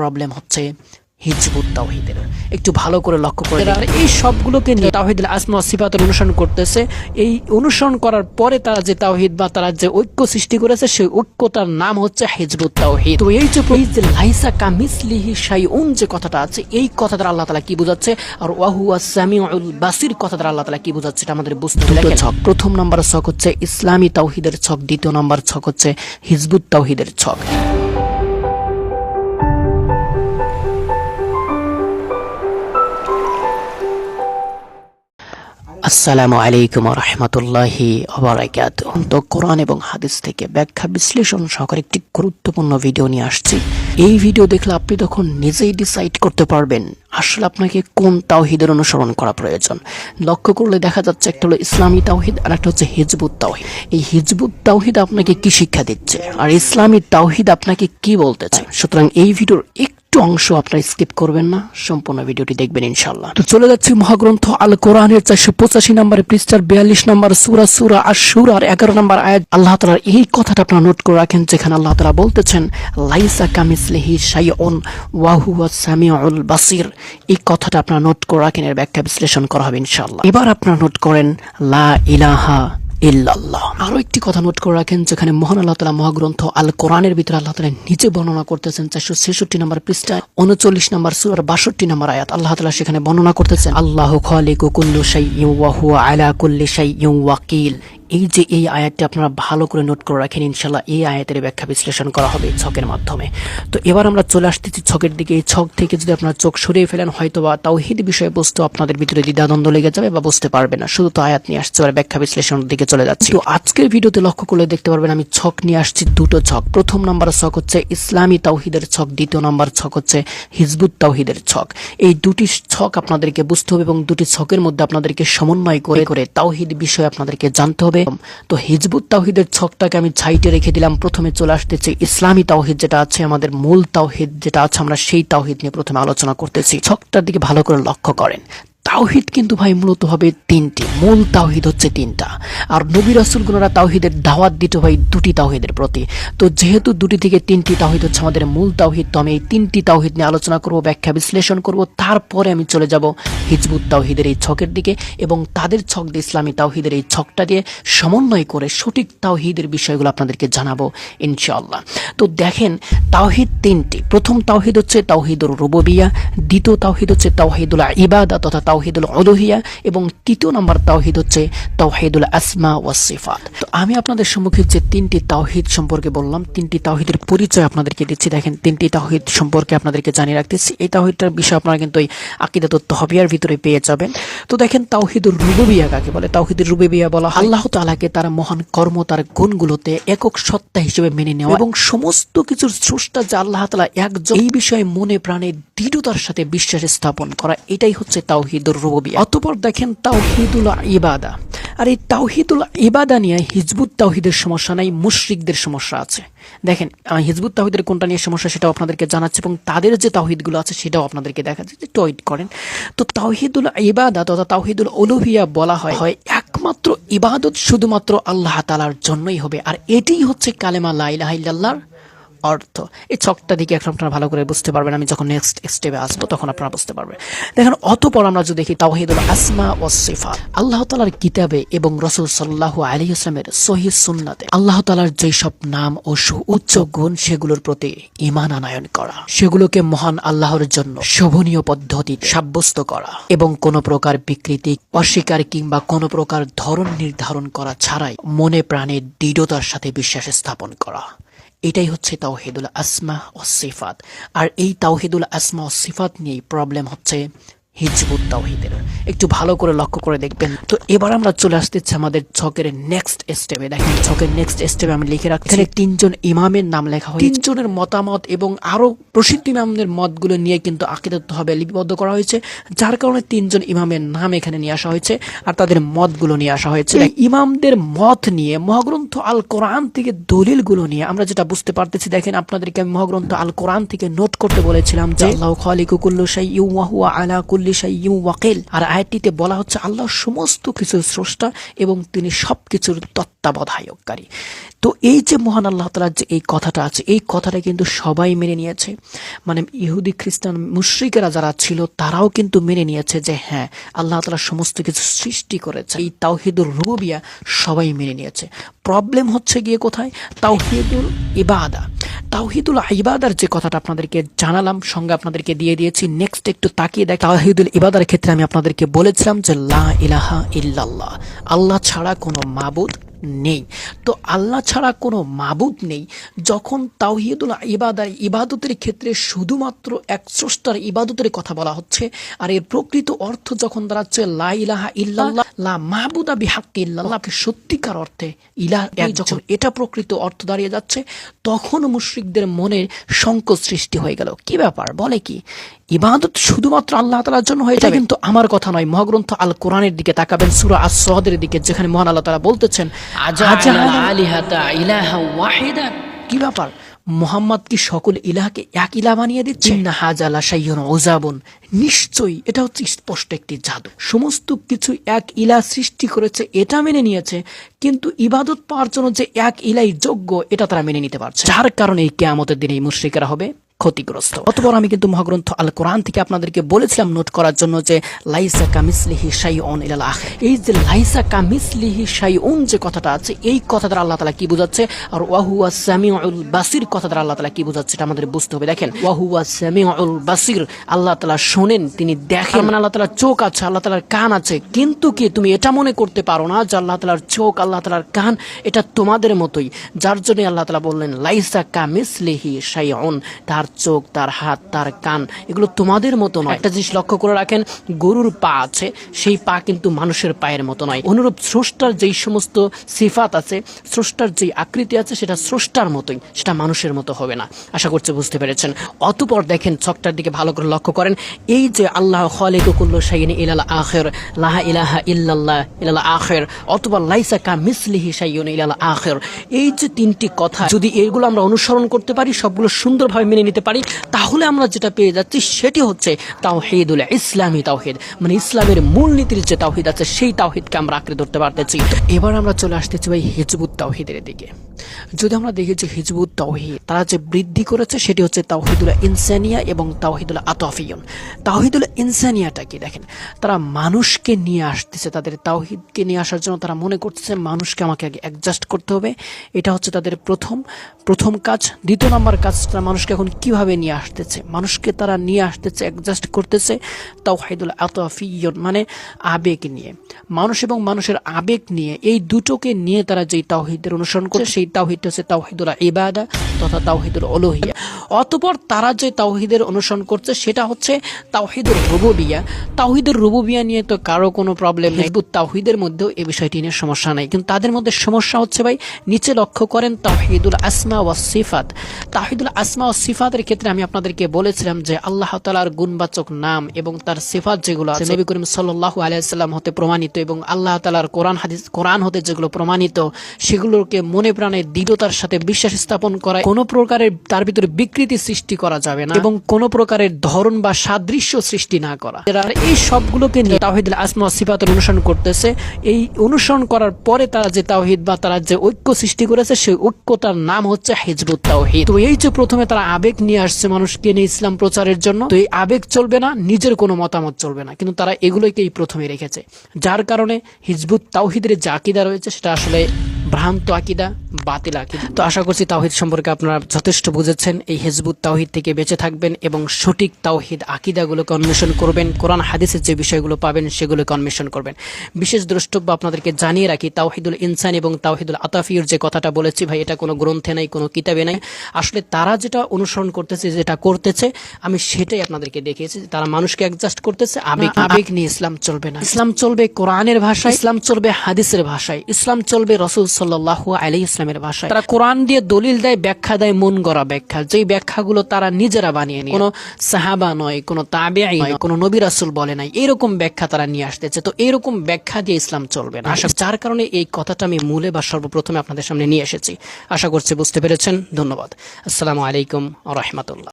Problem হচ্ছে Hizb ut তাওহিদের। একটু ভালো করে লক্ষ্য করে আর এই সবগুলোকে নিয়ে তাওহিদুল আসমা সিফাতের অনুসরণ করতেছে। এই অনুসরণ করার পরে তারা যে তাওহিদ বা তারা যে ঐক্য সৃষ্টি করেছে সেই ঐক্যটার নাম হচ্ছে হিজবুত তাওহিদ। তো এই যে যে লাইসা কামিসলিহি শাইউন যে কথাটা আছে এই কথাটা আল্লাহ তাআলা কি বোঝাচ্ছে? আর ওয়াহুয়া সামিউল বাসির কথাটা আল্লাহ তাআলা কি বোঝাচ্ছে এটা আমাদের বুঝতে হবে। ছক। প্রথম নাম্বার ছক হচ্ছে ইসলামী তাওহিদের ছক দ্বিতীয় নাম্বার ছক হচ্ছে হিজবুত তাওহিদের ছক। আসসালামু আলাইকুম রহমতুল্লাহি অবরাকাত তো কোরআন এবং হাদিস থেকে ব্যাখ্যা বিশ্লেষণ সহকারে একটি গুরুত্বপূর্ণ ভিডিও নিয়ে আসছি। এই ভিডিও দেখলে আপনি তখন নিজেই ডিসাইড করতে পারবেন আসলে আপনাকে কোন তাওহিদের অনুসরণ করা প্রয়োজন? লক্ষ্য করলে দেখা যাচ্ছে একটা হলো ইসলামী তাওহিদ আর একটা হচ্ছে হিজবুত তাওহিদ। এই হিজবুত তাওহিদ আপনাকে কি শিক্ষা দিচ্ছে? আর ইসলামী তাওহিদ আপনাকে কি বলতে চায়? সুতরাং এই ভিডিওর একটু অংশ আপনারা স্কিপ করবেন না, সম্পূর্ণ ভিডিওটি দেখবেন ইনশাল্লাহ তো চলে যাচ্ছি মহাগ্রন্থ আল কোরআনের চারশো পঁচাশি নম্বর, পৃষ্ঠার বিয়াল্লিশ নম্বর, সুরা সুরা আর সুরার এগারো নম্বর আয়াত। আল্লাহ তালার এই কথাটা আপনারা নোট করে রাখেন, যেখানে আল্লাহ তালা বলতেছেন, লাইসা কামিসলিহি শাইউন ওয়াহু সামিউল বাসির। এই কথাটা আপনারা নোট করে রাখেন, এর ব্যাখ্যা বিশ্লেষণ করা হবে ইনশাল্লাহ এবার আপনারা নোট করেন, লা ইলাহা ইল্লাল্লাহ। আরও একটি কথা নোট করে রাখেন, যেখানে মহান আল্লাহ তালা মহাগ্রন্থ আল কোরআনের ভিতরে আল্লাহ তালা নিজে বর্ণনা করতেছেন চারশো ছেষট্টি নম্বর পৃষ্ঠায়, উনচল্লিশ নম্বর সুরার বাষট্টি নম্বর আয়াত। আল্লাহ তালা সেখানে বর্ণনা করতেছেন, আল্লাহ খালিকু কুল্লু শাই ওয়াহু আলা কুল্লি শাই ওয়াকিল। এই যে এই আয়াতটি আপনারা ভালো করে নোট করে রাখেন ইনশাল্লাহ এই আয়াতের ব্যাখ্যা বিশ্লেষণ করা হবে ছকের মাধ্যমে। তো এবার আমরা চলে আসতেছি ছকের দিকে। এই ছক থেকে যদি আপনারা চোখ সরিয়ে ফেলেন হয়তো বা তাওহিদ বিষয়বস্তু আপনাদের ভিতরে দ্বিধাদ্বন্দ্ব লেগে যাবে বা বুঝতে পারবে না। শুধু তো আয়াত নিয়ে আসছে আর ব্যাখ্যা বিশ্লেষণের দিকে চলে যাচ্ছি। তো আজকের ভিডিওতে লক্ষ্য করলে দেখতে পারবেন, আমি ছক নিয়ে আসছি দুটো ছক। প্রথম নাম্বার ছক হচ্ছে ইসলামী তাওহিদের ছক, দ্বিতীয় নাম্বার ছক হচ্ছে হিজবুত তাওহিদের ছক। এই দুটি ছক আপনাদেরকে বুঝতে হবে এবং দুটি ছকের মধ্যে আপনাদেরকে সমন্বয় করে করে তাওহিদ বিষয়ে আপনাদেরকে জানতে হবে। তো হিজবুত তাওহিদের ছকটাকে আমি ছাইটে রেখে দিলাম। প্রথমে চলে আসতেছে ইসলামী তাওহিদ যেটা আছে, আমাদের মূল তাওহিদ যেটা আছে, আমরা সেই তাওহিদ নিয়ে প্রথমে আলোচনা করতেছি। ছকটার দিকে ভালো করে লক্ষ্য করেন। তাওহিদ কিন্তু ভাই মূলত হবে তিনটি। মূল তাওহিদ হচ্ছে তিনটা। আর নবী রাসুলগুলোরা তাওহিদের দাওয়াত দিত ভাই দুটি তাওহিদের প্রতি। তো যেহেতু দুটি থেকে তিনটি তাওহিদ হচ্ছে আমাদের মূল তাওহিদ, তো আমি এই তিনটি তাওহিদ নিয়ে আলোচনা করব, ব্যাখ্যা বিশ্লেষণ করব। তারপরে আমি চলে যাব হিজবুত তাওহিদের এই ছকের দিকে এবং তাদের ছক দিয়ে ইসলামী তাওহিদের এই ছকটা দিয়ে সমন্বয় করে সঠিক তাওহিদের বিষয়গুলো আপনাদেরকে জানাব ইনশাআল্লাহ। তো দেখেন, তাওহিদ তিনটি। প্রথম তাওহিদ হচ্ছে তাওহিদুল রুববিয়া, দ্বিতীয় তাওহিদ হচ্ছে তাওহিদুল ইবাদা তথা তাওহিদুল অলহিয়া এবং তৃতীয় নম্বর তাওহিদ হচ্ছে তাওহিদুল আসমা ওয়াসিফাত তো আমি আপনাদের সম্মুখে যে তিনটি তাওহিদ সম্পর্কে বললাম, তিনটি তাওহিদের পরিচয় আপনাদেরকে দিচ্ছি। দেখেন, তিনটি তাওহিদ সম্পর্কে আপনাদেরকে জানিয়ে রাখতেছি। এই তাওহিদটার বিষয় আপনারা কিন্তু আকিদা তত্ত্ব হবিয়ার ভিতরে পেয়ে যাবেন। তো দেখেন, তাওহিদুর রুববিয়া কাকে বলে? তাওহিদুর রুববিয়া বলা আল্লাহ তালাকে তার মহান কর্ম, তার গুণগুলোতে একক সত্তা হিসেবে মেনে নেওয়া এবং সমস্ত কিছুর স্রষ্টা যে আল্লাহ তাআলা একজন, এই বিষয়ে মনে প্রাণে দৃঢ়তার সাথে বিশ্বাস স্থাপন করা। এটাই হচ্ছে তাওহিদুর রুববিয়া অতঃপর দেখেন তাওহিদুল ইবাদা। আর এই তাওহিদুল ইবাদা নিয়ে হিজবুত তাওহিদের সমস্যা নাই, মুশরিকদের সমস্যা আছে। দেখেন হিজবুত তাওহিদের কোনটা নিয়ে সমস্যা সেটাও আপনাদেরকে জানাচ্ছে এবং তাদের যে তাওহিদগুলো আছে সেটাও আপনাদেরকে দেখাচ্ছে। যে টয়েট করেন। তো তাওহিদুল ইবাদা তথা তাওহিদুল অলুহিয়া বলা হয় হয় একমাত্র ইবাদত শুধুমাত্র আল্লাহ তালার জন্যই হবে। আর এটিই হচ্ছে কালেমা লাইলাহ ইল্লাল্লাহর অর্থ। এই ছকটা দিকে এখন আপনারা ভালো করে বুঝতে পারবেন আমি যখন নেক্সট স্টেপে আসব তখন আপনারা বুঝতে পারবেন। দেখেন, অতপর আমরা যদি দেখি তাওহিদুল আসমা ও সিফাত। আল্লাহ তালার কিতাবে এবং রসুল সাল্লাহ আলী ইসলামের সহি সুন্নাতে আল্লাহ তালার যেসব নাম ও সুউচ্চ গুণ সেগুলোর প্রতি ইমান আনায়ন করা, সেগুলোকে মহান আল্লাহর জন্য শোভনীয় পদ্ধতি সাব্যস্ত করা এবং কোনো প্রকার বিকৃতি, অস্বীকার কিংবা কোনো প্রকার ধরন নির্ধারণ করা ছাড়াই মনে প্রাণে দৃঢ়তার সাথে বিশ্বাস স্থাপন করা। এটাই হচ্ছে তাওহিদুল আসমা ও সিফাত। আর এই তাওহিদুল আসমা ও সিফাত নিয়েই প্রবলেম হচ্ছে হিজবুত তাওহিদের। একটু ভালো করে লক্ষ্য করে দেখবেন। তো এবার আমরা চলে আসতেছি আমাদের ছকের নেক্সট স্টেপে দেখেন ছকের নেক্সট স্টেপে আমি লিখে রাখছি। এখানে তিনজন ইমামের নাম লেখা হয় তিনজনের মতামত এবং আরও প্রসিদ্ধ ইমামদের মতগুলো নিয়ে কিন্তু আকিদত্ব হবে লিপিবদ্ধ করা হয়েছে যার কারণে তিনজন ইমামের নাম এখানে নিয়ে আসা হয়েছে আর তাদের মতগুলো নিয়ে আসা হয়েছে। ইমামদের মত নিয়ে মহাগ্রন্থ আল কোরআন থেকে দলিলগুলো নিয়ে আমরা যেটা বুঝতে পারতেছি দেখেন আপনাদেরকে আমি মহাগ্রন্থ আল কোরআন থেকে নোট করতে বলেছিলাম যে আল্লাহ খালিকু কুল্লু শাইইন ওয়া হুয়া আলা কুল্লি কুল্লি শাইইম ওয়াকিল। আর আয়াতটিতে বলা হচ্ছে আল্লাহ সমস্ত কিছুর স্রষ্টা এবং তিনি সব কিছুর তত্ত্বাবধায়ককারী। তো এই যে মহান আল্লাহ তালার যে এই কথাটা আছে, এই কথাটা কিন্তু সবাই মেনে নিয়েছে। মানে ইহুদি, খ্রিস্টান, মুশ্রিকেরা যারা ছিল, তারাও কিন্তু মেনে নিয়েছে যে হ্যাঁ আল্লাহ তালা সমস্ত কিছু সৃষ্টি করেছে। এই তাওহিদুর রুবিয়া সবাই মেনে নিয়েছে। প্রবলেম হচ্ছে গিয়ে কোথায়? তাওহিদুল ইবাদা। তাওহিদুল ইবাদার যে কথাটা আপনাদেরকে জানালাম, সঙ্গে আপনাদেরকে দিয়ে দিয়েছি। নেক্সট একটু তাকিয়ে দেখ তাওহিদুল ইবাদার ক্ষেত্রে আমি আপনাদেরকে বলেছিলাম যে, লা ইলাহা ইল্লাল্লাহ। আল্লাহ ছাড়া কোনো মাবুদ নেই। তো আল্লাহ ছাড়া কোনো মাবুদ নেই। যখন তাওহিদুল ইবাদার ইবাদতের ক্ষেত্রে শুধুমাত্র এক স্রষ্টার ইবাদতের কথা বলা হচ্ছে আর এর প্রকৃত অর্থ যখন দাঁড়াচ্ছে লা ইলাহা ইল্লাল্লাহ লা মাহবুদা বিহাক্কি ইল্লাল্লাহকে সত্যিকার অর্থে ইলাহ যখন এটা প্রকৃত অর্থ দাঁড়িয়ে যাচ্ছে তখন মুশরিকদের মনে সংকোচ সৃষ্টি হয়ে গেল। কি ব্যাপার? বলে কি? ইবাদত শুধুমাত্র আল্লাহ তালার জন্য হয়ে যায় কিন্তু আমার কথা নয়। মহাগ্রন্থ আল কোরআনের দিকে তাকাবেন সুরা আস সহদের দিকে যেখানে মহান আল্লাহ তালা বলতেছেন কি ব্যাপার? মোহাম্মদ কি সকল ইলাহকে এক ইলা বানিয়ে দিচ্ছে? না হাজালা সাইয়ন ওজাবন নিশ্চয়ই এটা হচ্ছে স্পষ্ট একটি জাদু। সমস্ত কিছু এক ইলা সৃষ্টি করেছে এটা মেনে নিয়েছে কিন্তু ইবাদত পাওয়ার জন্য যে এক ইলাই যোগ্য এটা তারা মেনে নিতে পারছে যার কারণে এই কেয়ামতের দিনে এই মুশ্রিকেরা হবে? ক্ষতিগ্রস্ত। অতপর আমি কিন্তু মহাগ্রন্থ আল কোরআন থেকে আপনাদেরকে বলেছিলাম নোট করার জন্য যে লাইসা কামিসলিহি শাই অন ইলাল আখ। এই যে লাইসা কামিসলিহি শাই অন যে কথাটা আছে এই কথাটা আল্লাহ তালা কি বোঝাচ্ছে? আর ওয়াহুয়া সামিউল বাসির কথাটা আল্লাহ তালা কি বোঝাচ্ছে এটা আমাদের বুঝতে হবে। দেখেন ওয়াহুয়া সামিউল বাসির আল্লাহ তালা শোনেন তিনি দেখেন। মানে আল্লাহ তালার চোখ আছে আল্লাহ তালার কান আছে। কিন্তু কি তুমি এটা মনে করতে পারো না যে আল্লাহ তালার চোখ আল্লাহ তালার কান এটা তোমাদের মতোই? যার জন্য আল্লাহ তালা বললেন লাইসা কামিসলিহি শাই অন তার চোখ, তার হাত, তার কান, এগুলো তোমাদের মতো নয়। একটা জিনিস লক্ষ্য করে রাখেন, গরুর পা আছে, সেই পা কিন্তু মানুষের পায়ের মতো নয়। অনুরূপ স্রষ্টার যেই সমস্ত সিফাত আছে, স্রষ্টার যেই আকৃতি আছে, সেটা স্রষ্টার মতোই, সেটা মানুষের মতো হবে না। আশা করছি বুঝতে পেরেছেন। অতপর দেখেন, ছকটার দিকে ভালো করে লক্ষ্য করেন, এই যে আল্লাহ খালিকুল্লু শাইন ইলাল আখের লাহা ইলাহা ইল্লাল্লাহ ইলাল আখের, অথবা লাইসা কা মিসলিহি শাইন ইলাল আখের, এই যে তিনটি কথা, যদি এগুলো আমরা অনুসরণ করতে পারি, সবগুলো সুন্দরভাবে মেনে নিতে পারি, তাহলে আমরা যেটা পেয়ে যাচ্ছি সেটি হচ্ছে তাওহিদুল ইসলামী তাওহিদ। মানে ইসলামের মূলনীতির যে তাওহিদ আছে, সেই তাওহিদকে আমরা আঁকড়ে ধরতে পারতেছি। এবার আমরা চলে আসতেছি ভাই হিজবুত তাওহিদের দিকে। যদি আমরা দেখি যে হিজবুত তাওহিদ, তারা যে বৃদ্ধি করেছে, সেটি হচ্ছে তাওহিদুল ইনসানিয়া এবং তাওহিদুল আতফিয়ন। তাওহিদুল ইনসানিয়াটা কি দেখেন? তারা মানুষকে নিয়ে আসতেছে, তাদের তাওহিদকে নিয়ে আসার জন্য তারা মনে করতেছে, মানুষকে আমাকে আগে অ্যাডজাস্ট করতে হবে। এটা হচ্ছে তাদের প্রথম প্রথম কাজ। দ্বিতীয় নম্বর কাজ তারা মানুষকে এখন কীভাবে নিয়ে আসতেছে? মানুষকে তারা নিয়ে আসতেছে অ্যাডজাস্ট করতেছে তাওহিদুল আতফিয়ন মানে আবেগ নিয়ে। মানুষ এবং মানুষের আবেগ নিয়ে এই দুটোকে নিয়ে তারা যেই তাওহিদের অনুসরণ করে সেই তাওহিদ হচ্ছে তাওহিদুল ইবাদা তথা তাওহিদুল অলহিয়া অতপর তারা যে তাওহিদের অনুসরণ করছে, সেটা হচ্ছে তাওহিদুর রুবুবিয়া। তাওহিদুর রুবুবিয়া নিয়ে তো কারও কোনো প্রবলেম নেই। তাওহিদের মধ্যেও এই বিষয়টি নিয়ে সমস্যা নাই। কিন্তু তাদের মধ্যে সমস্যা হচ্ছে ভাই, নিচে লক্ষ্য করেন তাওহিদুল আসমা ওয়া সিফাত। তাওহিদুল আসমা ও সিফাতের ক্ষেত্রে আমি আপনাদেরকে বলেছিলাম যে আল্লাহ তালার গুণবাচক নাম এবং তার সিফাত যেগুলো আছে নবী করিম সাল্লাহ আলাইসাল্লাম হতে প্রমাণিত এবং আল্লাহ তালার কোরআন হাদিস, কোরআন হতে যেগুলো প্রমাণিত, সেগুলোকে মনে প্রাণে দৃঢ়তার সাথে বিশ্বাস স্থাপন করা কোনো প্রকারের তার ভিতরে বিকৃতি সৃষ্টি করা যাবে না এবং কোনো প্রকারের ধরন বা সাদৃশ্য সৃষ্টি না করা। এই সবগুলোকে নিয়ে তাওহিদ আসমা সিফাতের অনুসরণ করতেছে, এই অনুসরণ করার পরে তারা যে তাওহিদ বা তারা যে ঐক্য সৃষ্টি করেছে, সেই ঐক্যটার নাম হচ্ছে হিজবুত তাওহিদ। তো এই যে প্রথমে তারা আবেগ নিয়ে আসছে মানুষকে নিয়ে ইসলাম প্রচারের জন্য। তো এই আবেগ চলবে না, নিজের কোনো মতামত চলবে না। কিন্তু তারা এগুলোকেই প্রথমে রেখেছে। যার কারণে হিজবুত তাওহিদের যে আকিদা রয়েছে, সেটা আসলে ভ্রান্ত আকিদা। বাতিল তো আশা করছি তাওহিদ সম্পর্কে আপনারা যথেষ্ট বুঝেছেন। এই হেজবুত তাওহিদ থেকে বেঁচে থাকবেন এবং সঠিক তাওহিদ আকিদাগুলোকে অন্বেষণ করবেন কোরআন হাদিসের যে বিষয়গুলো পাবেন সেগুলোকে অন্বেষণ করবেন। বিশেষ দ্রষ্টব্য আপনাদেরকে জানিয়ে রাখি তাওহিদুল ইনসান এবং তাওহিদুল আতাফির যে কথাটা বলেছি ভাই এটা কোনো গ্রন্থে নাই কোনো কিতাবে নাই। আসলে তারা যেটা অনুসরণ করতেছে যেটা করতেছে আমি সেটাই আপনাদেরকে দেখিয়েছি তারা মানুষকে অ্যাডজাস্ট করতেছে আবেগ আবেগ নিয়ে ইসলাম চলবে না। ইসলাম চলবে কোরআনের ভাষায় ইসলাম চলবে হাদিসের ভাষায় ইসলাম চলবে রসুল সাল্লাহ আলী ইসলামের ভাষায়। তারা কোরআন দিয়ে দলিল দেয়, ব্যাখ্যা দেয়, মন গড়া ব্যাখ্যা। যেই ব্যাখ্যাগুলো তারা নিজেরা বানিয়ে নিয়ে কোনো সাহাবা নয়, কোনো তাবে নয়, কোনো নবী রাসুল বলে নাই। এরকম ব্যাখ্যা তারা নিয়ে আসতেছে। তো এরকম ব্যাখ্যা দিয়ে ইসলাম চলবে না। আশা যার কারণে এই কথাটা আমি মূলে বা সর্বপ্রথমে আপনাদের সামনে নিয়ে এসেছি। আশা করছি বুঝতে পেরেছেন। ধন্যবাদ। আসসালামু আলাইকুম রহমতুল্লাহ।